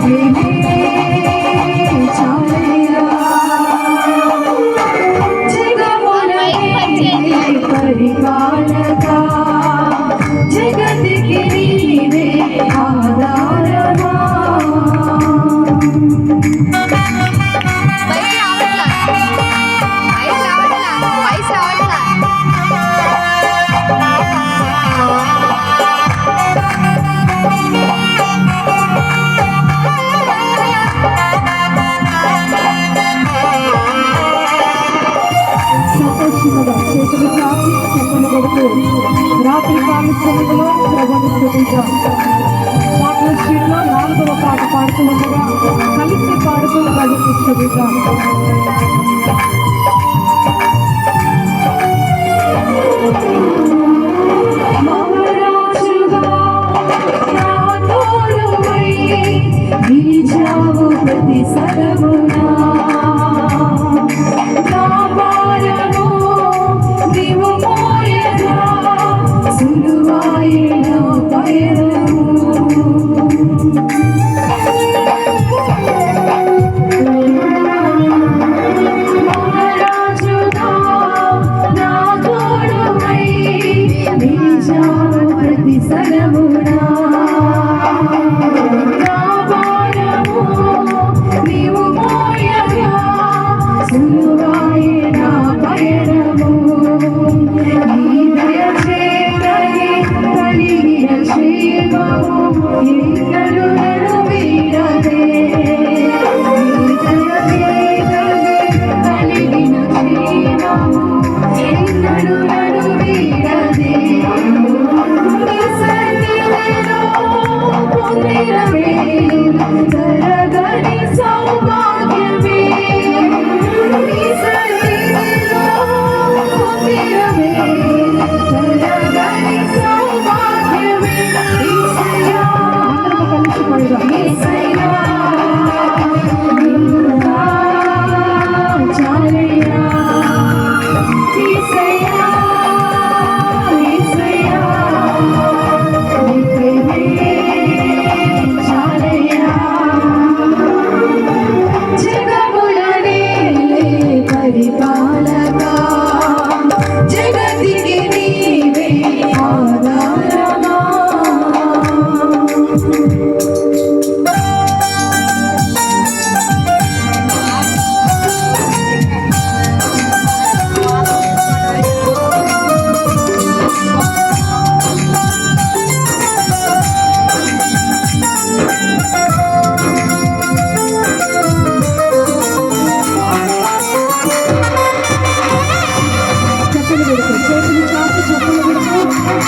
You. కూడా చేతులు చాచి చెప్పులు కొడుతూ రాత్రి కాల సమయంలో ప్రభుని స్థుతించాం పాటల స్ట్రీట్లో కలిసి పాడుతూ ప్రభుత్వం స్థుతించాం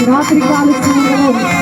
Grazie di quale signore.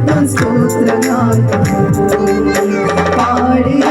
സ്തോത്രഗാനം പാടിയ